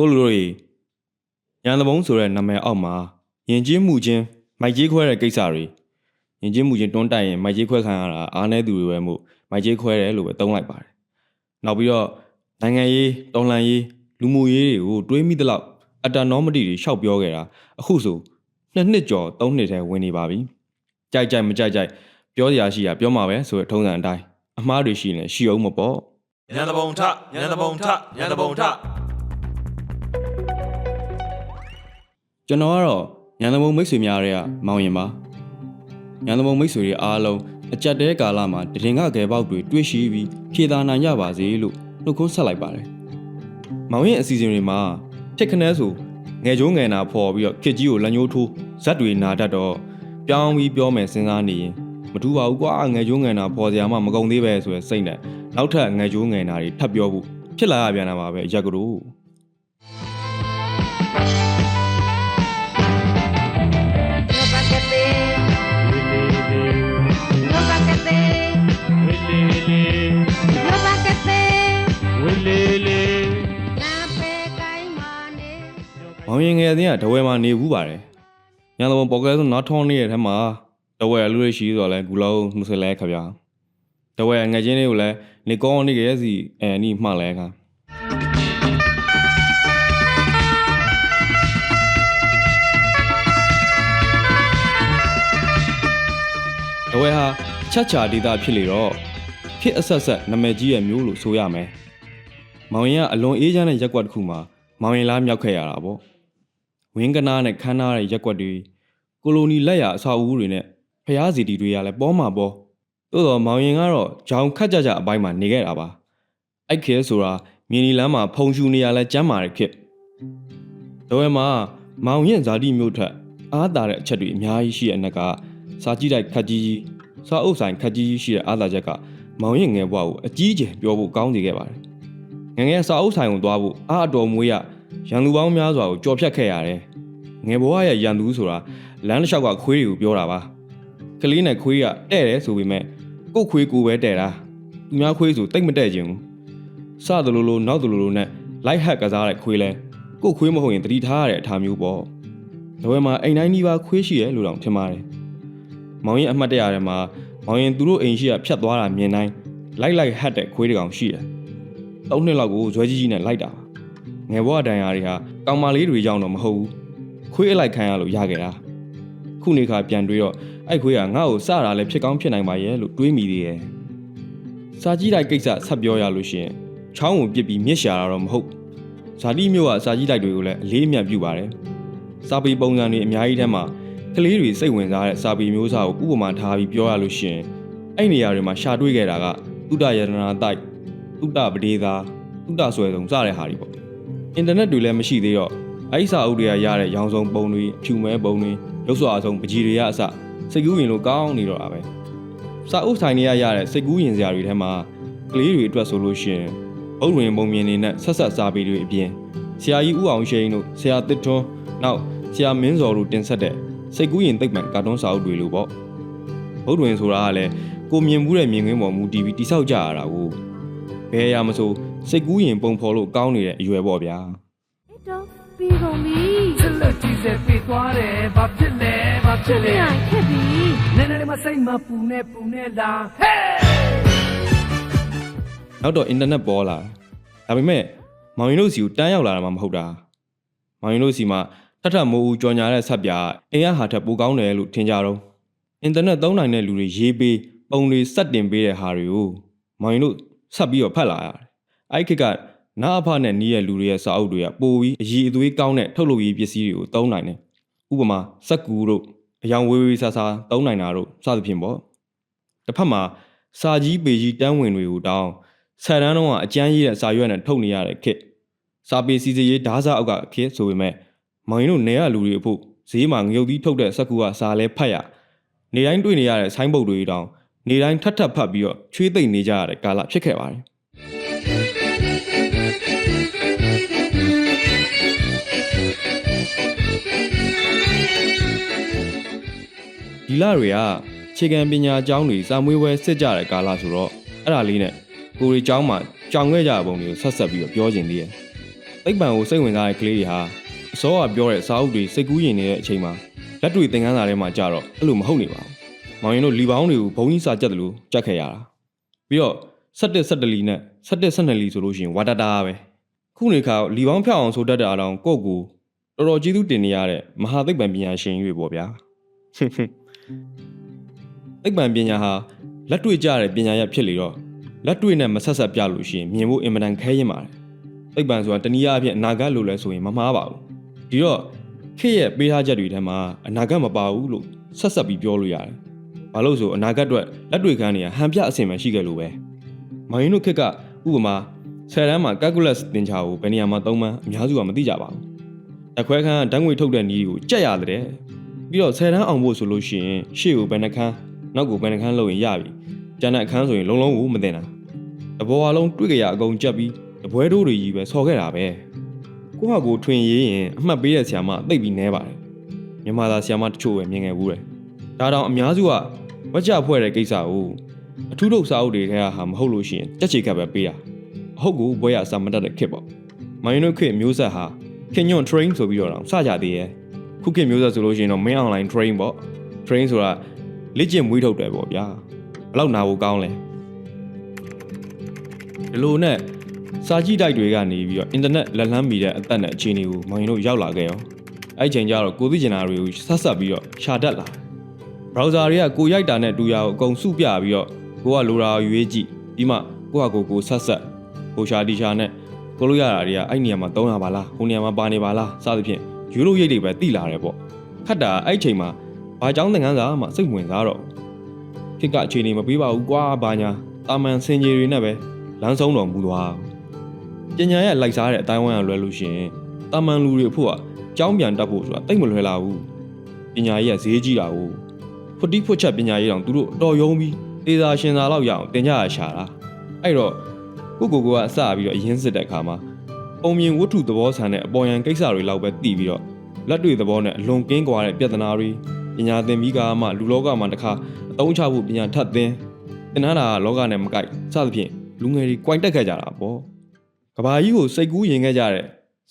ကိုလူတို့ရေရန်သဘုံဆိုတဲ့နာမည်အောက်မှာယဉ်ကျေးမှုချင်းမိုက်ကြီးခွဲတဲ့ကိစ္စတွေယဉ်ကျေးမှုချင်းတွန်းတိုက်ရင်မိုက်ကြီးခွဲခံရတာအားနည်းသူတွေပဲမို့မိုက်ကြီးခွဲတယ်လို့ပဲသုံးလိုက်ပါတယ်နောက်ပြီးတော့နိုင်ငံရေးတော်လှန်ရေးလူမှုရေးတွေကိုတွေးမိသလောက်အတ္တနောမတိတွေရှောက်ပြောခဲ့တာအခုဆိုနှစ်နှစ်ကျော်သုံးနှစ်ထဲဝင်နေပါပြီကြိုက်ကြိုက်မကြိုက်ကြိုက်ပြောစရာရှိတာပြောမှာပဲဆိုတဲ့ထုံးစံအတိုင်းအမှားတွေရှိရင်ရှိအောင်မပေါ့ညံတပုံထညံတပုံထညံတပုံထ ကျွန်တော်ကတော့ညံသဘုံမိတ်ဆွေများတွေကမောင်ရင်ပါညံသဘုံမိတ်ဆွေတွေအားလုံးအကြက်တဲကာလမှာတရင်ကကဲပေါက်တွေတွေးရှိပြီးဖြေသာနိုင်ကြပါစေလို့နှုတ်ခွန်းဆက်လိုက်ပါတယ်မောင်ရင်အစီအစဉ်တွေမှာဖြစ်ခနဲဆိုငယ်ကျိုးငယ်နာဖော်ပြီးတော့ခစ်ကြီးကိုလက်ညှိုးထိုးဇက်တွေနာတတ်တော့ပြောင်းပြီးပြောမယ်စဉ်းစားနေရင်မထူပါဘူးကွာငယ်ကျိုးငယ်နာဖော်စရာမှမကုန်သေးပဲဆိုရယ်စိတ်နဲ့နောက်ထပ်ငယ်ကျိုးငယ်နာတွေထပ်ပြောဖို့ဖြစ်လာရပြန်တာပါပဲရက်ကတော့ င်ရင်ငယ်အတင်းကတဝဲမှာနေဘူးပါတယ်ညလုံးပေါ်ကဲဆိုနောက်ထောင်းနေတဲ့ထဲမှာတဝဲလူရရှိဆိုတော့လဲဂူလုံးနှုတ်ဆက်လဲခဗျာတဝဲငယ်ချင်းလေးကိုလဲနေကောင်းနေကြရဲ့စီအဲနီမှလဲခါတဝဲဟာချက်ချာဒေတာဖြစ်လေတော့ဖြစ်အဆက်ဆက်နာမည်ကြီးရဲ့မျိုးလို့ဆိုရမယ်မောင်ရင်ကအလွန်အေးချမ်းတဲ့ရက်ကွက်တစ်ခုမှာမောင်ရင်လားမြောက်ခဲ့ရတာပေါ့ ဝင်းကနာနဲ့ခန်းနာတဲ့ရက်ကွက်တွေကိုလိုနီလက်ရအဆောက်အဦတွေနဲ့ဖျားစီတီတွေကလည်းပေါ်မှာပေါ်သို့တော့မောင်ရင်ကတော့ဂျောင်ခတ်ကြကြအပိုင်းမှာနေခဲ့တာပါအဲ့ခဲဆိုတာမြင်းနီလမ်းမှာဖုံရှူနေရလဲကျမ်းမာတဲ့ခစ်တော့ဝဲမှာမောင်ရင်ဇာတိမျိုးထက်အားတာတဲ့အချက်တွေအများကြီးရှိတဲ့အနက်ကစာကြည့်တိုက်ခတ်ကြီးကြီးစာအုပ်ဆိုင်ခတ်ကြီးကြီးရှိတဲ့အားတာချက်ကမောင်ရင်ငယ်ဘွားကိုအကြီးအကျယ်ပြောဖို့ကောင်းနေခဲ့ပါတယ်ငယ်ငယ်စာအုပ်ဆိုင်ကိုသွားဖို့အားအတော်မွေးရရန်သူပေါင်းများစွာကိုကြော်ဖြတ်ခဲ့ရတယ် ငယ်ဘွားရဲ့ရန်သူဆိုတာလမ်းတစ်လျှောက်ကခွေးတွေကိုပြောတာပါကလေးနဲ့ခွေးကတဲ့တယ်ဆိုပေမဲ့ကို့ခွေးကိုပဲတဲ့တာသူများခွေးဆိုတိတ်မတဲ့ခြင်းဘူးစသလိုလိုနောက်သလိုလိုနဲ့လိုက်ဟက်ကစားတဲ့ခွေးလဲကို့ခွေးမဟုတ်ရင်တတိထားရတဲ့အထာမျိုးပေါ့။ဒါဝဲမှာအိမ်တိုင်းနီးပါးခွေးရှိရဲ့လို့တောင်ထင်ပါတယ်။မောင်ရင်အမှတ်တရထဲမှာမောင်ရင်သူတို့အိမ်ရှိကဖြတ်သွားတာမြင်တိုင်းလိုက်လိုက်ဟတ်တဲ့ခွေးတစ်ကောင်ရှိတယ်။သုံးနှစ်လောက်ကိုဇွဲကြီးကြီးနဲ့လိုက်တာပါ။ငယ်ဘဝတန်ရာတွေဟာကောင်မလေးတွေကြောင့်တော့မဟုတ်ဘူး။ ခွေးအလိုက်ခံရလို့ရခဲ့တာ။ခုနေခါပြန်တွေးတော့အဲ့ခွေးကငါ့ကိုစတာလည်းဖြစ်ကောင်းဖြစ်နိုင်ပါရဲ့လို့တွေးမိသေးတယ်။စာကြီးတိုက်ကိစ္စဆက်ပြောရလို့ရှိရင်ချောင်းကိုပြစ်ပြီးမြစ်ရှာတာတော့မဟုတ်ဘူးဇာတိမျိုးကစာကြီးတိုက်တွေကိုလည်းအလေးအမြတ်ပြုပါတယ်။စာပေပုံစံတွေအများကြီးထဲမှာကလေးတွေစိတ်ဝင်စားတဲ့စာပေမျိုးစားကိုဥပမာထားပြီးပြောရလို့ရှိရင်အဲ့နေရာတွေမှာရှာတွေ့ခဲ့တာကတုဒ္ဒယတနာတိုက်တုဒ္ဒပဒေသာတုဒ္ဒဆွဲဆုံးစတဲ့ဟာတွေပေါ့။အင်တာနက်တွေလည်းမရှိသေးတော့ အဲ့ဒီစာအုပ်တွေကရတဲ့ရောင်စုံပုံတွေဖြူမဲပုံတွေရုပ်စွာအဆုံးပကြီးတွေရအစစိတ်ကူးရင်လို့ကောင်းနေတော့တာပဲ။စာအုပ်ဆိုင်တွေကရတဲ့စိတ်ကူးရင်စရာတွေထဲမှာကလေးတွေအတွက်ဆိုလို့ရှိရင်အုတ်ရင်ပုံမြင်နေနဲ့ဆက်ဆက်စားပေတွေအပြင်ဆရာကြီးဦးအောင်ရှိန်တို့ဆရာတစ်ထွန်းနောက်ဆရာမင်းစော်တို့တင်ဆက်တဲ့စိတ်ကူးရင်သိပ်မှန်ကာတွန်းစာအုပ်တွေလိုပေါ့ဘုဒ္ဓဝင်ဆိုတာကလည်းကိုမြင်မှုတဲ့မြင်ကွင်းပေါ်မူတည်ပြီးတိဆောက်ကြရတာကိုဘယ်အရာမဆိုစိတ်ကူးရင်ပုံဖော်လို့ကောင်းနေတဲ့အရွယ်ပေါ့ဗျာတော့ ပြီးကုန်ပြီချက်လက်ကြီးစက်ပြေးသွားတယ်ဘာဖြစ်လဲဘာဖြစ်လဲပြန်ခက်ပြီနည်းနည်းလေးမစိတ်မပူနဲ့ပူနဲ့လားဟဲ့နောက်တော့အင်တာနက်ပေါ်လာဒါပေမဲ့မောင်ရင်တို့စီကိုတန်းရောက်လာတာမှမဟုတ်တာမောင်ရင်တို့စီမှာထထမိုးဦးကြော်ညာတဲ့ဆက်ပြအင်ရဟာထက်ပိုကောင်းတယ်လို့ထင်ကြတော့အင်တာနက်သုံးနိုင်တဲ့လူတွေရေးပေးပုံတွေစက်တင်ပေးတဲ့ဟာတွေကိုမောင်ရင်တို့ဆက်ပြီးတော့ဖတ်လာရတယ်အဲ့ခေတ်က နာအဖနဲ့နီးရဲ့လူတွေရဲ့စာအုပ်တွေကပိုပြီးအည်အသွေးကောင်းတဲ့ထုတ်လုပ်ရေးပစ္စည်းတွေကိုသုံးနိုင်တယ်ဥပမာစက်ကူတို့အယောင်ဝေးဝေးဆာဆာသုံးနိုင်တာတို့စသဖြင့်ပေါ့တစ်ဖက်မှာစာကြီးပေကြီးတန်းဝင်တွေကိုတောင်းဆယ်တန်းတော့ကအကျန်းကြီးတဲ့စာရွက်နဲ့ထုတ်နေရတဲ့ခေတ်စာပေစီစီရေးဓာစာအောက်ကခေတ်ဆိုပေမဲ့မောင်ရင်တို့နေရလူတွေအဖို့ဈေးမှာငရုတ်သီးထုတ်တဲ့စက်ကူကစာလဲဖတ်ရနေတိုင်းတွေ့နေရတဲ့ဆိုင်းဘုတ်တွေတောင်းနေတိုင်းထပ်ထပ်ဖတ်ပြီးတော့ချွေးသိမ့်နေကြရတဲ့ကာလဖြစ်ခဲ့ပါတယ် ဒီလတွေကခြေကံပညာအကြောင်းတွေစာမွေးပွဲစစ်ကြတဲ့ကာလဆိုတော့အဲ့ဒါလေးနဲ့ကိုရီအကြောင်းမှာကြောင်ခဲ့ကြတဲ့ပုံမျိုးဆက်ဆက်ပြီးတော့ပြောချင်သေးတယ်။သိပ္ပံကိုစိတ်ဝင်စားတဲ့ကလေးတွေဟာအစောကပြောတဲ့စာအုပ်တွေစိတ်ကူးရင်နေတဲ့အချိန်မှာလက်တွေသင်ခန်းစာထဲမှာကြတော့အဲ့လိုမဟုတ်နေပါဘူး။မောင်ရင်တို့လီပေါင်းတွေကိုဘုံကြီးစာကြက်တယ်လို့ကြက်ခဲ့ရတာ။ပြီးတော့17 17လီနဲ့17 17လီဆိုလို့ရှိရင်ဝါတာတာပဲ။ခုနေခါလီပေါင်းဖြောက်အောင်ဆိုတတ်တဲ့အတောင်ကိုယ့်ကိုတော်တော်ကျေးဇူးတင်နေရတဲ့မဟာသိပ္ပံပညာရှင်ကြီးတွေပေါ့ဗျာ။ သိပ္ပံပညာဟာလက်တွေ့ကြတဲ့ပညာရပ်ဖြစ်လေတော့လက်တွေ့နဲ့မဆက်ဆက်ပြလို့ရှိရင်မြင်ဖို့အင်မတန်ခဲရင်ပါတယ်။သိပ္ပံဆိုတာတနည်းအားဖြင့်အနာဂတ်လို့လဲဆိုရင်မမှားပါဘူး။ဒီတော့ခေတ်ရဲ့ပေးထားချက်တွေထဲမှာအနာဂတ်မပါဘူးလို့ဆက်ဆက်ပြီးပြောလို့ရတယ်။ဘာလို့ဆိုအနာဂတ်အတွက်လက်တွေ့ခန်းတွေကဟန်ပြအဆင်မှရှိခဲ့လို့ပဲ။မိုင်းတို့ခေတ်ကဥပမာဆယ်တန်းမှာ calculus သင်ချာကိုဘယ်နေရာမှာသုံးမှန်းအများစုကမသိကြပါဘူး။တခွဲခန်းကဓာတ်ငွေထုတ်တဲ့နည်းကိုကြက်ရတယ်။ ပြီးတော့ဆယ်တန်းအောင်ဖို့ဆိုလို့ရှိရင်ရှေ့ကိုဘယ်နှခန်းနောက်ကိုဘယ်နှခန်းလုပ်ရင်ရပြီ။ကျန်တဲ့အခန်းဆိုရင်လုံးလုံးကိုမသိတာ။တဘောအလုံးတွေ့ကြရအကုန်ကြက်ပြီးတပွဲတိုးတွေကြီးပဲဆော်ခဲ့တာပဲ။ကိုယ့်ဟာကိုယ်ထွင်ရေးရင်အမှတ်ပေးတဲ့ဆရာမသိပ်ပြီးနဲပါတယ်။မြန်မာသားဆရာမတချို့ပဲမြင်ခဲ့ဘူးတယ်။ဒါတောင်အများစုကဝက်ကြဖွဲ့တဲ့ကိစ္စကိုအထူးထုတ်စာအုပ်တွေထဲကဟာမဟုတ်လို့ရှိရင်တက်ချေခတ်ပဲပေးတာ။အဟုတ်ကိုဘွဲရစာမတတ်တဲ့ခစ်ပေါ့။မိုင်းတို့ခေတ်မျိုးဆက်ဟာခင်ညွန့် train ဆိုပြီးတော့တောင်စကြသေးရဲ့။ ခုခေတ်မျိုးဆက်ဆိုလို့ရှိရင်တော့ main online train ပေါ့။ train ဆိုတာလေ့ကျင့်မွေးထုတ်တယ်ပေါ့ဗျာ။ဘယ်လောက်နာဖို့ကောင်းလဲ။ဒီလိုနဲ့စာကြည့်တိုက်တွေကနေပြီးတော့အင်တာနက်လက်လန်းမီတဲ့အသက်နဲ့အခြေအနေကိုမောင်ရင်တို့ရောက်လာခဲ့ရောအဲ့ချိန်ကျတော့ကိုသိကျင်တာတွေကိုဆက်ဆက်ပြီးတော့ရှာတတ်လာ browser တွေကကိုရိုက်တာနဲ့တူရအောင်အကုန်စုပြပြီးတော့ကိုကလိုတာကိုရွေးကြည့်ပြီးမှကိုကကိုကိုဆက်ဆက်ကိုရှာတီရှာနဲ့ကိုလို့ရတာတွေကအဲ့နေရာမှာ300ပါလားဟိုနေရာမှာပါနေပါလားစသဖြင့် ယူလို့ရိတ်တွေပဲတိလာတယ်ပေါ့ခတ်တာအဲ့ချိန်မှာဘာကြောင်းသင်ခန်းစာမှစိတ်ဝင်စားတော့ခစ်ကအခြေအနေမပေးပါဘူးကွာဘာညာတာမန်စင်ကြီးတွေနဲ့ပဲလမ်းဆုံးတော်မူသွားပညာရဲ့လိုက်စားတဲ့အတိုင်းဝိုင်းကလွယ်လို့ရှိရင်တာမန်လူတွေအဖို့ကကြောင်းပြန်တတ်ဖို့ဆိုတာတိတ်မလွယ်လာဘူးပညာရေးကဈေးကြီးတာကိုဖွတိဖွတ်ချက်ပညာရေးတောင်သူတို့အတော်ယုံပြီးသေသာရှင်သာလောက်ရအောင်တင်ကြရရှာတာအဲ့တော့ကိုကိုကိုကအစပြီးတော့အရင်စစ်တဲ့အခါမှာ ပုံမြင်ဝတ္ထုသဘောဆန်တဲ့အပေါ်ယံကိစ္စတွေလောက်ပဲသိပြီးတော့လက်တွေ့သဘောနဲ့အလွန်ကင်းကွာတဲ့ပြဿနာတွေပညာသင်ပြီးကမှလူလောကမှာတစ်ခါအသုံးချဖို့ပညာထပ်သင်သင်ထားတာကလောကနဲ့မကိုက်စသဖြင့်လူငယ်တွေကြွိုင်တက်ခဲ့ကြတာပေါ့ကဘာကြီးကိုစိတ်ကူးရင်ခဲ့ကြတဲ့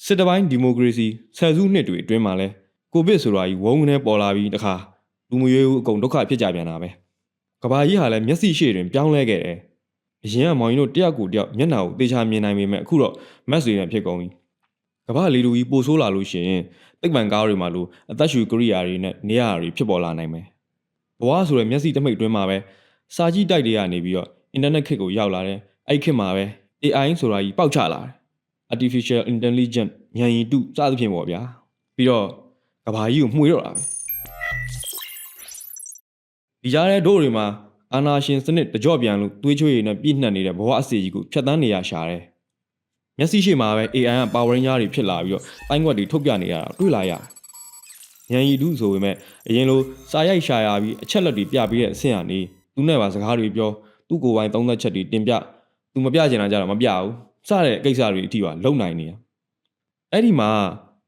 စစ်တပိုင်းဒီမိုကရေစီဆယ်စုနှစ်တွေအတွင်းမှာလဲကိုဗစ်ဆိုတာကြီးဝုန်းကနေပေါ်လာပြီးတခါလူမရွေးဘူးအကုန်ဒုက္ခဖြစ်ကြပြန်တာပဲကဘာကြီးဟာလည်းမျက်စိရှေ့တွင်ပြောင်းလဲခဲ့တယ် အရင်ကမောင်ကြီးတို့တယောက်ကိုတယောက်မျက်နှာကိုသေချာမြင်နိုင်ပေမဲ့အခုတော့မက်ဆေနဲ့ဖြစ်ကုန်ပြီကဘာလီလူကြီးပိုဆိုးလာလို့ရှိရင်တိတ်ပံကားတွေမှာလို့အသက်ရှူကိရိယာတွေနဲ့နေရာတွေဖြစ်ပေါ်လာနိုင်မယ်ဘဝဆိုတဲ့မျက်စိတစ်မိတ်တွင်းမှာပဲစာကြည့်တိုက်တွေကနေပြီးတော့အင်တာနက်ခေတ်ကိုရောက်လာတယ်အဲ့ခေတ်မှာပဲ AI ဆိုတာကြီးပေါက်ချလာတယ် artificial intelligence ဉာဏ်ရည်တုစသဖြင့်ပေါ့ဗျာပြီးတော့ကဘာကြီးကိုမှွေတော့တာပဲဒီကြားတဲ့တို့တွေမှာ အာနာရှင်စနစ်တကြော့ပြန်လို့သွေးချွေးရည်နဲ့ပြည့်နှက်နေတဲ့ဘဝအစီအကြီးကိုဖျက်ဆီးနေရရှာတယ်မျက်စိရှိမှာပဲ AI က power ranger တွေဖြစ်လာပြီးတော့တိုင်းကွက်တွေထုတ်ပြနေရတာတွေ့လာရတယ်ဉာဏ်ရည်တုဆိုပေမဲ့အရင်လိုစာရိုက်ရှာရပြီးအချက်လက်တွေပြပေးတဲ့အဆင့်ကနေသူနဲ့ပါစကားတွေပြောသူ့ကိုယ်ပိုင်သုံးသက်ချက်တွေတင်ပြသူမပြချင်တာကြတော့မပြဘူးစတဲ့ကိစ္စတွေအထိပါလုံနိုင်နေရအဲ့ဒီမှာ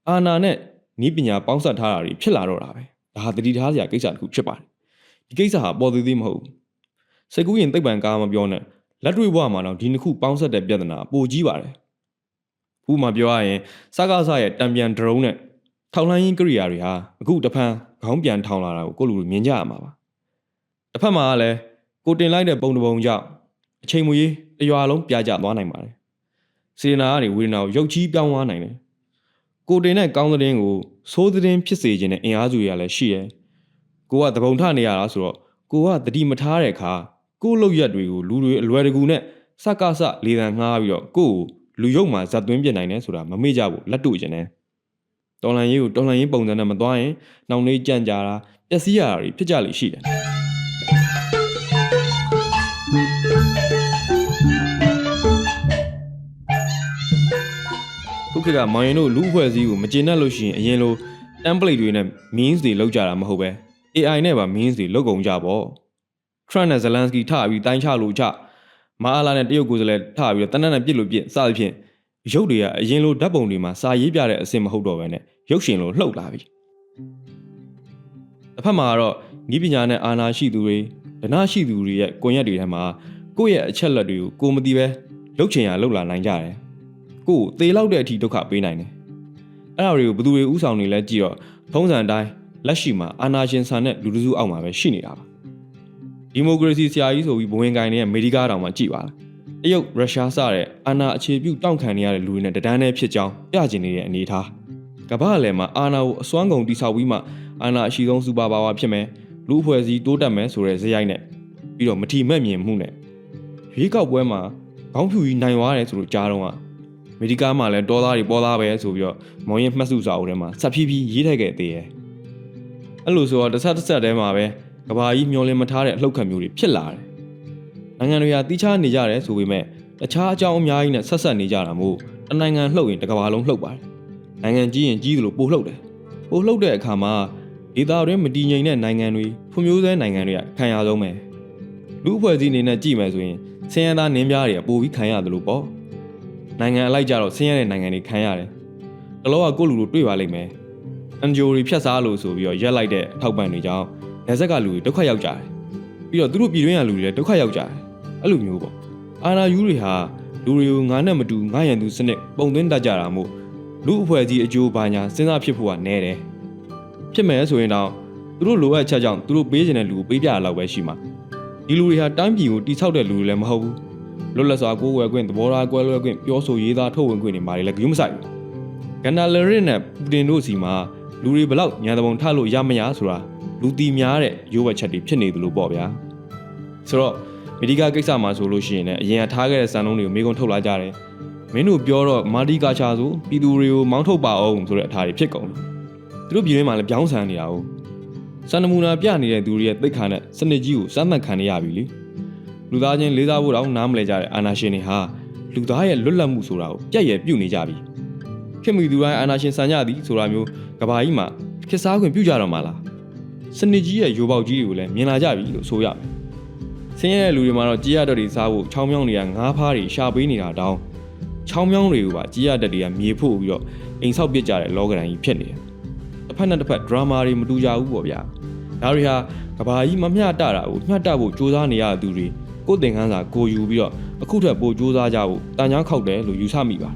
အာနာနဲ့နီးပညာပေါင်းစပ်ထားတာတွေဖြစ်လာတော့တာပဲဒါဟာတတိထားစရာကိစ္စတစ်ခုဖြစ်ပါတယ်ဒီကိစ္စဟာပေါ်သေးသေးမဟုတ်ဘူး စိတ်ကူးရင်သိပ္ပံကားမပြောနဲ့လက်တွေ့ဘဝမှာတော့ဒီနှစ်ခုပေါင်းစပ်တဲ့ပြဿနာပိုကြီးပါတယ်ဥပမာပြောရရင်စကားဆရဲ့တံပြန်ဒရုန်းနဲ့ထောက်လှမ်းရေးကိရိယာတွေဟာအခုတဖန်ခေါင်းပြန်ထောင်လာတာကိုကိုယ့်လူလူမြင်ကြရမှာပါတစ်ဖက်မှာကလည်းကိုတင်လိုက်တဲ့ပုံတစ်ပုံကြောင့်အချိန်မူရေးတရွာလုံးပြကြသွားနိုင်ပါတယ်စေနာကနေဝေဒနာကိုရုပ်ချီးပြောင်းသွားနိုင်တယ်ကိုတင်တဲ့ကောင်းသတင်းကိုဆိုးသတင်းဖြစ်စေခြင်းနဲ့အင်အားစုတွေကလည်းရှိတယ်ကိုကသဘုံထနေရတာဆိုတော့ကိုကတတိမထားတဲ့အခါ ကိုလောက်ရက်တွေကိုလူတွေအလွယ်တကူနဲ့စကစလေတံငှားပြီးတော့ကိုကိုလူရုပ်မှာဇက်သွင်းပြစ်နိုင်တယ်ဆိုတာမမေ့ကြဘူးလက်တွေ့ခြင်းနဲ့တော်လန်ရေးကိုတော်လန်ရေးပုံစံနဲ့မသွားရင်နှောင်လေးကြန့်ကြတာပျက်စီးရတာတွေဖြစ်ကြလိမ့်ရှိတယ်ခုခေတ်ကမောင်ရင်တို့လူအဖွဲ့အစည်းကိုမကျေနပ်လို့ရှိရင်အရင်လို template တွေနဲ့ means တွေလောက်ကြတာမဟုတ်ပဲ AI နဲ့ပါ means တွေလောက်ကုန်ကြပေါ့ Trump နဲ့ Zelensky ထပြီးတိုင်းချလို့ချမအားလာနဲ့တရုတ်ကိုယ်စားလှယ်ထပြီးတော့တနက်နဲ့ပြစ်လို့ပြစ်စသဖြင့်ရုပ်တွေကအရင်လိုဓာတ်ပုံတွေမှာစာရေးပြတဲ့အဆင့်မဟုတ်တော့ဘဲနဲ့ရုပ်ရှင်လိုလှုပ်လာပြီတစ်ဖက်မှာကတော့ဤပညာနဲ့အာနာရှိသူတွေဒနာရှိသူတွေရဲ့ကွန်ရက်တွေထဲမှာကိုယ့်ရဲ့အချက်လက်တွေကိုကိုမသိပဲလှုပ်ချင်ရလှုပ်လာနိုင်ကြတယ်ကိုယ်ကိုသေလောက်တဲ့အထိဒုက္ခပေးနိုင်တယ်အဲ့ဒါတွေကိုဘယ်သူတွေဥဆောင်နေလဲကြည့်တော့ထုံးစံအတိုင်းလက်ရှိမှာအာဏာရှင်ဆန်တဲ့လူတစုအောက်မှာပဲရှိနေတာပါ ဒီမိုကရေစီဆရာကြီးဆိုပြီးဘဝင်ကိုင်းနေတဲ့အမေရိကတောင်မှကြည့်ပါလားတရုတ်ရုရှားစတဲ့အာဏာအခြေပြုတောင့်ခံနေရတဲ့လူတွေနဲ့တဒန်းနဲ့ဖြစ်ကြောင်းပြကျင်နေတဲ့အနေအထားကမ္ဘာအလယ်မှာအာဏာကိုအစွမ်းကုန်တိဆောက်ပြီးမှအာဏာအရှိဆုံးစူပါပါဝါဖြစ်မယ်လူအဖွဲ့အစည်းတိုးတက်မယ်ဆိုတဲ့ဇယိုက်နဲ့ပြီးတော့မထီမဲ့မြင်မှုနဲ့ရွေးကောက်ပွဲမှာခေါင်းဖြူကြီးနိုင်သွားတယ်ဆိုလို့ကြားတော့ကအမေရိကမှာလည်းဒေါ်လာတွေပေါ်လာပဲဆိုပြီးတော့မောင်ရင်မှတ်စုစာအုပ်ထဲမှာစပ်ဖြည်းဖြည်းရေးထည့်ခဲ့သေးတယ်အဲ့လိုဆိုတော့တစ်ဆက်တစ်ဆက်တည်းမှာပဲ ကဘာကြီးမျောလင်းမထားတဲ့အလှုပ်ခံမျိုးတွေဖြစ်လာတယ်နိုင်ငံတွေကတီးခြားနေကြတယ်ဆိုပေမဲ့တခြားအကြောင်းအများကြီးနဲ့ဆက်ဆက်နေကြတာမို့တနိုင်ငံလှုပ်ရင်တစ်ကဘာလုံးလှုပ်ပါတယ်နိုင်ငံကြီးရင်ကြီးသလိုပိုလှုပ်တယ်ပိုလှုပ်တဲ့အခါမှာဒေသတွင်းမတည်ငြိမ်တဲ့နိုင်ငံတွေဖွံ့ဖြိုးဆဲနိုင်ငံတွေကခံရဆုံးပဲလူအဖွဲ့အစည်းအနေနဲ့ကြည့်မယ်ဆိုရင်ဆင်းရဲသားနင်းပြားတွေကပိုပြီးခံရတယ်လို့ပေါ့နိုင်ငံအလိုက်ကြတော့ဆင်းရဲတဲ့နိုင်ငံတွေခံရတယ်တလောကကိုယ့်လူတို့တွေ့ပါလိမ့်မယ်အန်ဂျိုတွေဖြတ်စားလို့ဆိုပြီးတော့ရက်လိုက်တဲ့အထောက်ပံ့တွေကြောင့် နေဆက်ကလူတွေဒုက္ခရောက်ကြတယ်ပြီးတော့သူတို့ပြည်တွင်းကလူတွေလည်းဒုက္ခရောက်ကြတယ်အဲ့လိုမျိုးပေါ့အာနာယူတွေဟာလူတွေကိုငါနဲ့မတူငါရန်သူစနစ်ပုံသွင်းတတ်ကြတာမို့လူအဖွဲ့အစည်းအကျိုးဘာညာစဉ်းစားဖြစ်ဖို့ကနဲတယ်ဖြစ်မယ်ဆိုရင်တော့သူတို့လိုအပ်ချက်ကြောင့်သူတို့ပေးချင်တဲ့လူကိုပေးပြရလောက်ပဲရှိမှာဒီလူတွေဟာတိုင်းပြည်ကိုတိဆောက်တဲ့လူတွေလည်းမဟုတ်ဘူးလွတ်လပ်စွာကိုယ်ဝယ်ခွင့်သဘောထားကွဲလွဲခွင့်ပြောဆိုရေးသားထုတ်ဝင်ခွင့်တွေမာတွေလည်းဂရုမစိုက်ဘူးဂန္နာလရစ်နဲ့ပူတင်တို့စီမှာလူတွေဘလောက်ညာတပုံထလို့ရမရဆိုတာ လူတီများတဲ့ရိုးဝက်ချက်တွေဖြစ်နေသလိုပေါ့ဗျာဆိုတော့အမေရိကကိစ္စမှာဆိုလို့ရှိရင်လည်းအရင်ကထားခဲ့တဲ့စံနှုန်းတွေကိုမေးခွန်းထုတ်လာကြတယ်မင်းတို့ပြောတော့မာဒီကာချာဆိုပြည်သူတွေကိုမောင်းထုတ်ပါအောင်ဆိုတဲ့အထာတွေဖြစ်ကုန်တယ်သူတို့ပြည်တွင်းမှာလည်းပြောင်းဆန်နေတာ哦စံနမူနာပြနေတဲ့သူတွေရဲ့သိက္ခာနဲ့စနစ်ကြီးကိုစမ်းသပ်ခံနေရပြီလေလူသားချင်းလေးစားဖို့တောင်နားမလဲကြတဲ့အာနာရှင်တွေဟာလူသားရဲ့လွတ်လပ်မှုဆိုတာကိုပြက်ရယ်ပြုတ်နေကြပြီခင်မီသူတိုင်းအာနာရှင်ဆန်ကြသည်ဆိုတာမျိုးကဘာကြီးမှာခစ်စားခွင့်ပြုကြတော့မှာလား စနစ်ကြီးရဲ့ရိုးပေါက်ကြီးတွေကိုလည်းမြင်လာကြပြီလို့ဆိုရမယ်ဆင်းရဲတဲ့လူတွေမှာတော့ကြေးရတက်တွေစားဖို့ချောင်းမြောင်းတွေကငားဖားတွေရှာပေးနေတာတောင်းချောင်းမြောင်းတွေကိုပါကြေးရတက်တွေကမြေဖို့ပြီးတော့အိမ်ဆောက်ပစ်ကြတဲ့လောကရန်ကြီးဖြစ်နေတယ်တစ်ဖက်နဲ့တစ်ဖက်ဒရာမာတွေမတူကြဘူးပေါ့ဗျာဒါတွေဟာကဘာကြီးမမျှတတာကိုမျှတဖို့စူးစမ်းနေရတဲ့သူတွေကိုယ်သင်ခန်းစာကိုယူပြီးတော့အခုထက်ပိုစူးစမ်းကြဖို့တန်ချောင်းခောက်တယ်လို့ယူဆမိပါတယ်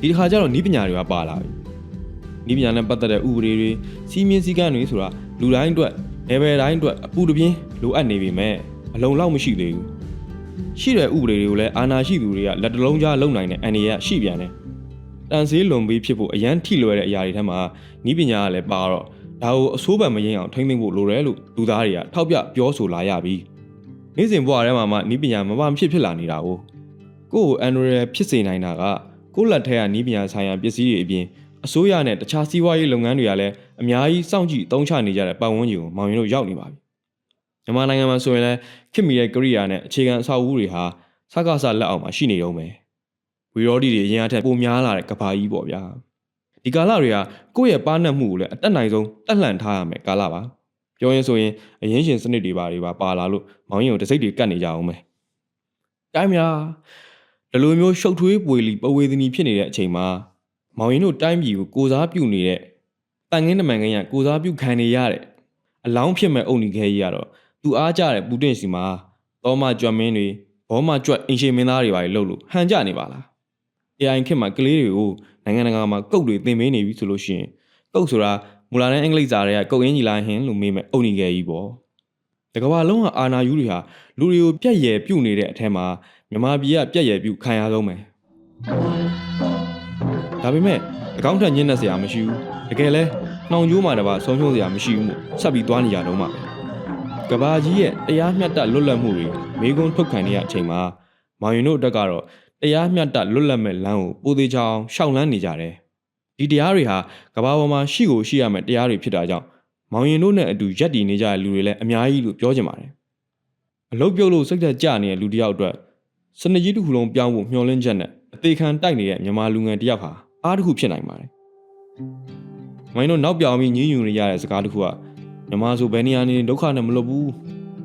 ဒီတစ်ခါကျတော့ဤပညာတွေကပါလာပြီဤပညာနဲ့ပတ်သက်တဲ့ဥပဒေတွေစီးမြင့်စည်းကမ်းတွေဆိုတာ လူတိုင်းအတွက် level တိုင်းအတွက်အပူတပြင်းလိုအပ်နေပြီမဲ့အလုံလောက်မရှိသေးဘူးရှိတဲ့ဥပဒေတွေကိုလည်းအာဏာရှိသူတွေကလက်တလုံးကြားလုံနိုင်တဲ့အန်ဒီရရှိပြန်တယ်တန်ဆေးလွန်ပြီးဖြစ်ဖို့အရန်ထိလွယ်တဲ့အရာတွေထဲမှာဤပညာကလည်းပါတော့ဒါကိုအဆိုးပံမရင်အောင်ထိမ့်သိမ့်ဖို့လိုတယ်လို့လူသားတွေကထောက်ပြပြောဆိုလာရပြီနေ့စဉ်ဘဝထဲမှာမှဤပညာမမဖြစ်ဖြစ်လာနေတာကိုကိုယ့်ကိုအန်ဒရယ်ဖြစ်စေနိုင်တာကကိုယ့်လက်ထက်ကဤပညာဆိုင်ရာပစ္စည်းတွေအပြင် အစိုးရနဲ့တခြားစီးပွားရေးလုပ်ငန်းတွေကလည်းအများကြီးစောင့်ကြည့်သုံးချနေကြတဲ့ပတ်ဝန်းကျင်ကိုမောင်ရင်တို့ရောက်နေပါပြီမြန်မာနိုင်ငံမှာဆိုရင်လည်းခင်မီရဲ့ကရိယာနဲ့အခြေခံအဆောက်အဦတွေဟာစကားဆလက်အောက်မှာရှိနေတော့မယ်ဝီရော်ဒီတွေအရင်အထက်ပိုများလာတဲ့ကဘာကြီးပေါ့ဗျာဒီကာလတွေကကိုယ့်ရဲ့ပါနတ်မှုကိုလည်းအတက်နိုင်ဆုံးတက်လှန်ထားရမယ်ကာလပါပြောရင်ဆိုရင်အရင်ရှင်စနစ်တွေပါတွေပါပါလာလို့မောင်ရင်ကိုတစိမ့်တွေကတ်နေကြအောင်မယ်တိုင်းများဒီလိုမျိုးရှုပ်ထွေးပွေလီပဝေသနီဖြစ်နေတဲ့အချိန်မှာ မောင်ရင်တို့တိုင်းပြည်ကိုကိုစားပြုနေတဲ့တန်ငင်းတမန်ငင်းရကိုစားပြုခံနေရတဲ့အလောင်းဖြစ်မဲ့အုံနီခဲကြီးကတော့သူအားကြတဲ့ပူတင်စီမှာတောမကြွမင်းတွေဘောမကြွအင်ရှင်မင်းသားတွေပါလေလှုပ်လို့ဟန်ကြနေပါလား AI ခေတ်မှာကလေးတွေကိုနိုင်ငံတကာမှာကုတ်တွေသင်ပေးနေပြီဆိုလို့ရှိရင်ကုတ်ဆိုတာမူလာတဲ့အင်္ဂလိပ်စာတွေကကုတ်ရင်းကြီးလာဟင်လို့မေးမဲ့အုံနီခဲကြီးပေါ့တကဘာလုံးကအာနာယူတွေဟာလူတွေကိုပြက်ရယ်ပြုတ်နေတဲ့အထက်မှာမြန်မာပြည်ကပြက်ရယ်ပြုတ်ခံရဆုံးပဲ ဒါပေမဲ့အကောင့်ထက်ညင်းနေစရာမရှိဘူးတကယ်လဲနှောင်ကျိုးမှတပါဆုံးရှုံးစရာမရှိဘူးမို့ဆက်ပြီးသွားနေကြတော့မှာပဲကဘာကြီးရဲ့တရားမျှတလွတ်လပ်မှုတွေမိကုံးထုတ်ခံနေရတဲ့အချိန်မှာမောင်ရင်တို့တက်ကတော့တရားမျှတလွတ်လပ်မဲ့လမ်းကိုပိုသေးချောင်းရှောက်လန်းနေကြတယ်ဒီတရားတွေဟာကဘာပေါ်မှာရှိကိုရှိရမယ့်တရားတွေဖြစ်တာကြောင့်မောင်ရင်တို့နဲ့အတူရက်တည်နေကြတဲ့လူတွေလည်းအများကြီးလို့ပြောချင်ပါတယ်အလုတ်ပြုတ်လို့စိတ်သက်ကြနေတဲ့လူတစ်ယောက်အတွက်စနစ်ကြီးတစ်ခုလုံးပြောင်းဖို့မျှော်လင့်ချက်နဲ့အသေးခံတိုက်နေတဲ့မြန်မာလူငယ်တစ်ယောက်ဟာ အားတစ်ခုဖြစ်နိုင်ပါတယ်။မိုင်းတို့နောက်ပြောင်ပြီးညဉ်းညူနေရတဲ့စကားတစ်ခုကမြန်မာဆိုဘယ်နေရာနေဒုက္ခနဲ့မလွတ်ဘူး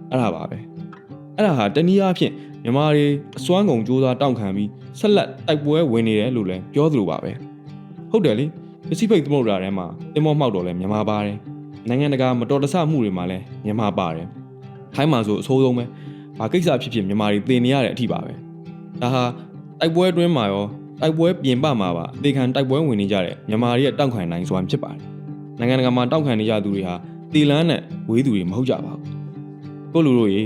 အဲ့ဒါပါပဲ။အဲ့ဒါဟာတနည်းအားဖြင့်မြန်မာတွေအစွမ်းကုန်စူးစမ်းတောင့်ခံပြီးဆက်လက်တိုက်ပွဲဝင်နေတယ်လို့လည်းပြောသလိုပါပဲ။ဟုတ်တယ်လေပစ္စည်းဖိတ်သမုဒ္ဒရာထဲမှာတင်မောမှောက်တော့လဲမြန်မာပါတယ်။နိုင်ငံတကာမတော်တဆမှုတွေမှာလည်းမြန်မာပါတယ်။ထိုင်းမှာဆိုအဆိုးဆုံးပဲ။ဘာကိစ္စဖြစ်ဖြစ်မြန်မာတွေတင်နေရတဲ့အထိပါပဲ။ဒါဟာတိုက်ပွဲအတွင်းမှာရော တိုက်ပွဲပြင်ပမှာပါအသေးခံတိုက်ပွဲဝင်နေကြတဲ့မြန်မာတွေရဲ့တောက်ခံနိုင်စွမ်းဖြစ်ပါတယ်နိုင်ငံတကာမှာတောက်ခံနေကြသူတွေဟာတီလန်းနဲ့ဝေးသူတွေမဟုတ်ကြပါဘူးကိုလူတို့ရေ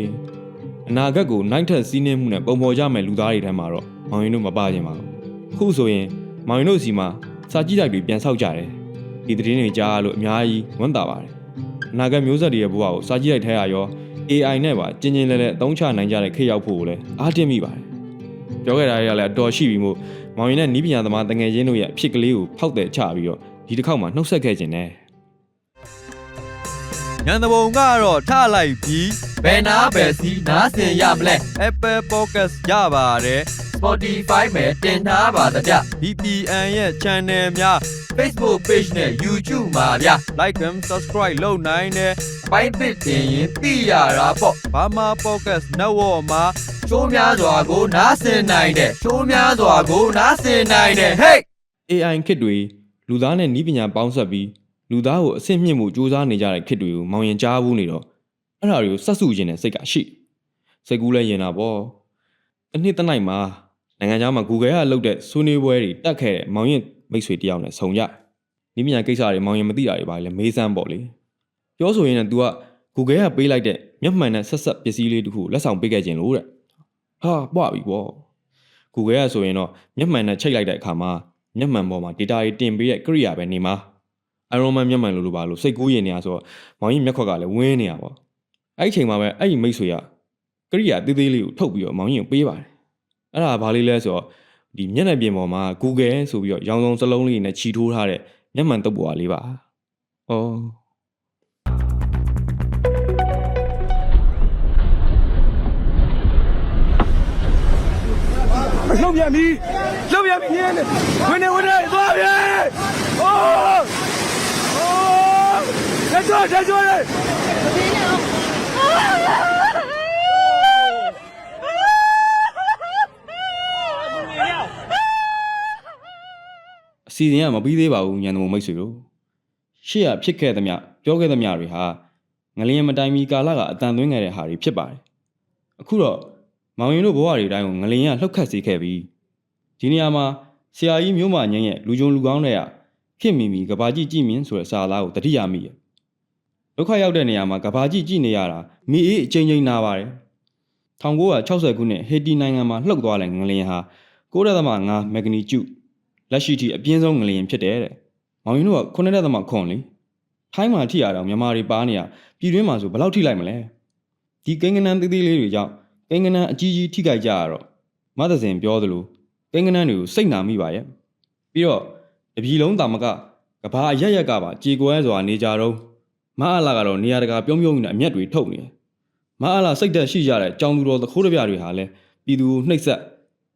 အနာဂတ်ကိုနိုင်ထက်စီးနှင်းမှုနဲ့ပုံပေါ်ကြမဲ့လူသားတွေထဲမှာတော့မောင်ရင်တို့မပါခြင်းပါဘူးအခုဆိုရင်မောင်ရင်တို့စီမှာစာကြည့်တိုက်တွေပြန်ဆောက်ကြတယ်ဒီသတင်းတွေကြားရလို့အများကြီးဝမ်းသာပါတယ်အနာဂတ်မျိုးဆက်တွေရဲ့ဘဝကိုစာကြည့်တိုက်ထဲရရော AI နဲ့ပါကျင်းချင်းလဲလဲအသုံးချနိုင်ကြတဲ့ခေတ်ရောက်ဖို့ကိုလည်းအားတင်းမိပါတယ်ပြောခဲ့တာတွေကလည်းအတော်ရှိပြီမို့ မောင်ရင်နဲ့နီးပညာသမားတငယ်ချင်းတို့ရဲ့အဖြစ်ကလေးကိုဖောက်တယ်ချပြီးတော့ဒီတစ်ခေါက်မှာနှုတ်ဆက်ခဲ့ခြင်းနဲ့ညံတဘုံကတော့ထလိုက်ပြီးဘယ်နာဘယ်စီနားဆင်ရမလဲ Apple Podcast ရပါတယ် Spotify မှာတင်ထားပါတကြ VPN ရဲ့ channel များ Facebook page နဲ့ YouTube မှာဗျာ like and subscribe လုပ်နိုင်တယ်ပိုင်းသစ်တင်ရင်သိရတာပေါ့ဘာမှ podcast network မှာချိုးများစွာကိုနားဆင်နိုင်တယ်ချိုးများစွာကိုနားဆင်နိုင်တယ်ဟေး AI ခစ်တွေလူသားနဲ့နီးပညာပေါင်းစပ်ပြီးလူသားကိုအဆင့်မြင့်မှုစူးစမ်းနေကြတဲ့ခစ်တွေကိုမောင်ရင်ကြားဘူးနေတော့အဲ့ဒါတွေကိုစတ်စုခြင်းနဲ့စိတ်ကရှိစိတ်ကူးလဲရင်တာပေါ့အနှစ်တစ်နိုင်မှာ နိုင်ငံခြားမှာ Google ကလုပ်တဲ့ဆွေးနွေးပွဲတွေတက်ခဲ့တဲ့မောင်ရင်မိတ်ဆွေတယောက်နဲ့ဆုံကြနီးပညာကိစ္စတွေမောင်ရင်မသိတာတွေပါလေမေးစမ်းပေါ့လေပြောဆိုရင်လည်း तू က Google ကပေးလိုက်တဲ့မျက်မှန်တဲ့ဆက်ဆက်ပစ္စည်းလေးတစ်ခုလက်ဆောင်ပေးခဲ့ခြင်းလို့တဲ့ဟာပွားပြီပေါ့ Google ကဆိုရင်တော့မျက်မှန်နဲ့ချိန်လိုက်တဲ့အခါမှာမျက်မှန်ပေါ်မှာ data တွေတင်ပေးတဲ့ကိရိယာပဲနေမှာ Iron Man မျက်မှန်လို့လို့ပါလို့စိတ်ကူးရင်နေရဆိုတော့မောင်ကြီးမျက်ခွက်ကလည်းဝင်းနေရပါအဲ့ဒီအချိန်မှာပဲအဲ့ဒီမိတ်ဆွေကကိရိယာသေးသေးလေးကိုထုတ်ပြီးတော့မောင်ကြီးကိုပေးပါတယ် အဲ့ဒါဘာလေးလဲဆိုတော့ဒီမျက်နှာပြင်ပေါ်မှာ Google ဆိုပြီးတော့ရောင်စုံစလုံးလေးနဲ့ခြီထိုးထားတဲ့မျက်မှန်တုပ်ပေါ်လေးပါ။အော်လှုပ်ပြန်ပြီလှုပ်ပြန်ပြီနင်းဝင်နေဝင်နေသွားပြီအိုးအိုးတက်ကြောတက်ကြောလေ အစီအစဉ်ကမပြီးသေးပါဘူးညံတမုံမိတ်ဆွေတို့ရှေ့ကဖြစ်ခဲ့သမျှပြောခဲ့သမျှတွေဟာငလျင်မတိုင်မီကာလကအတန်သွင်းခဲ့တဲ့ဟာတွေဖြစ်ပါတယ်အခုတော့မောင်ရင်တို့ဘဝတွေတိုင်းကိုငလျင်ကလှုပ်ခတ်စေခဲ့ပြီးဒီနေရာမှာဆရာကြီးမျိုးမငင်းရဲ့လူကြုံလူကောင်းတွေကဖြစ်မိမိကဘာကြီးကြည့်မြင်ဆိုတဲ့စာသားကိုတတိယမိရဲ့ဒုက္ခရောက်တဲ့နေရာမှာကဘာကြီးကြည့်နေရတာမိအေးအချိန်ချင်းနာပါတယ်1960ခုနှစ်ဟေတီနိုင်ငံမှာလှုပ်သွားတဲ့ငလျင်ဟာ9.5မက်ဂနီကျု လက်ရှိထိအပြင်းဆုံးငလျင်ဖြစ်တယ်တဲ့။မောင်ရင်တို့ကခုနှစ်ရက်သမခွန်လေ။ထိုင်းမှာထိရတော့မြန်မာတွေပါနေရပြည်တွင်းမှာဆိုဘယ်လောက်ထိလိုက်မလဲ။ဒီကိန်းကနန်းသေးသေးလေးတွေကြောင့်ကိန်းကနန်းအကြီးကြီးထိခိုက်ကြရတော့မသဇင်ပြောသလိုကိန်းကနန်းတွေကိုစိတ်နာမိပါရဲ့။ပြီးတော့တပြည်လုံးတာမကကဘာအရက်ရက်ကပါကြေကွဲစွာနေကြတော့မအားလာကတော့နေရာတကာပြုံးပြုံးနဲ့အမျက်တွေထုတ်နေတယ်။မအားလာစိတ်သက်ရှိကြတဲ့ကြောင်သူတော်သခိုးတပြတွေဟာလည်းပြည်သူကိုနှိပ်စက်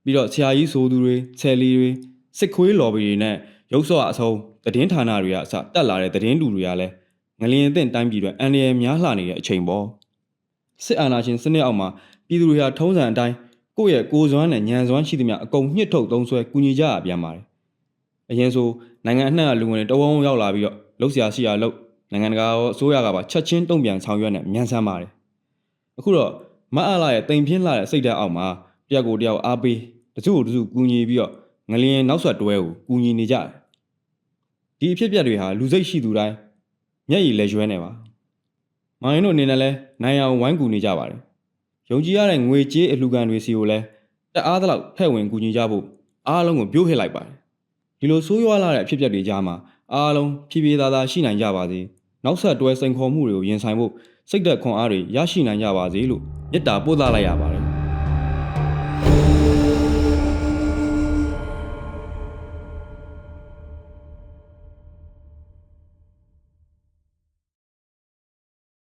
ပြီးတော့ဆရာကြီးဆိုသူတွေဆယ်လီတွေ စစ်ခွေးလော်ဘီတွေနဲ့ရုပ်စောအဆုံးသတင်းဌာနတွေကအစတက်လာတဲ့သတင်းတူတွေကလည်းငလျင်အသင့်တိုင်းပြည်တွေအန်ရယ်များလှနေတဲ့အချိန်ပေါ့စစ်အာဏာရှင်စနစ်အောက်မှာပြည်သူတွေဟာထုံးစံအတိုင်းကိုယ့်ရဲ့ကိုယ်စွမ်းနဲ့ဉာဏ်စွမ်းရှိသမျှအကုန်ညှစ်ထုတ်သုံးဆွဲကူညီကြရပြန်ပါတယ်အရင်ဆိုနိုင်ငံအနှံ့ကလူငယ်တွေတဝုံရောက်လာပြီးတော့လှုပ်ရှားရှိရလှုပ်နိုင်ငံတကာရောအစိုးရကပါချက်ချင်းတုံ့ပြန်ဆောင်ရွက်နေမြန်ဆန်းပါတယ်အခုတော့မအားလာရဲ့တိမ်ပြင်းလာတဲ့စိတ်ဓာတ်အောက်မှာတယောက်ကိုတယောက်အားပေးတစုကိုတစုကူညီပြီးတော့ ငလျင်နောက်ဆက်တွဲကိုကူညီနေကြတယ်ဒီအဖြစ်အပျက်တွေဟာလူစိတ်ရှိသူတိုင်းမျက်ရည်လဲရွှဲနေပါမောင်ရင်တို့အနေနဲ့လဲနိုင်အောင်ဝိုင်းကူနေကြပါတယ်ယုံကြည်ရတဲ့ငွေကြေးအလှူခံတွေစီကိုလဲတအားသလောက်ဖဲ့ဝင်ကူညီကြဖို့အားလုံးကိုပြိုးဟစ်လိုက်ပါတယ်ဒီလိုဆိုးရွားလာတဲ့အဖြစ်အပျက်တွေကြားမှာအားလုံးဖြည်းဖြည်းသားသားရှိနိုင်ကြပါစေနောက်ဆက်တွဲစိန်ခေါ်မှုတွေကိုရင်ဆိုင်ဖို့စိတ်သက်ခွန်အားတွေရရှိနိုင်ကြပါစေလို့မေတ္တာပို့သလိုက်ရပါတယ်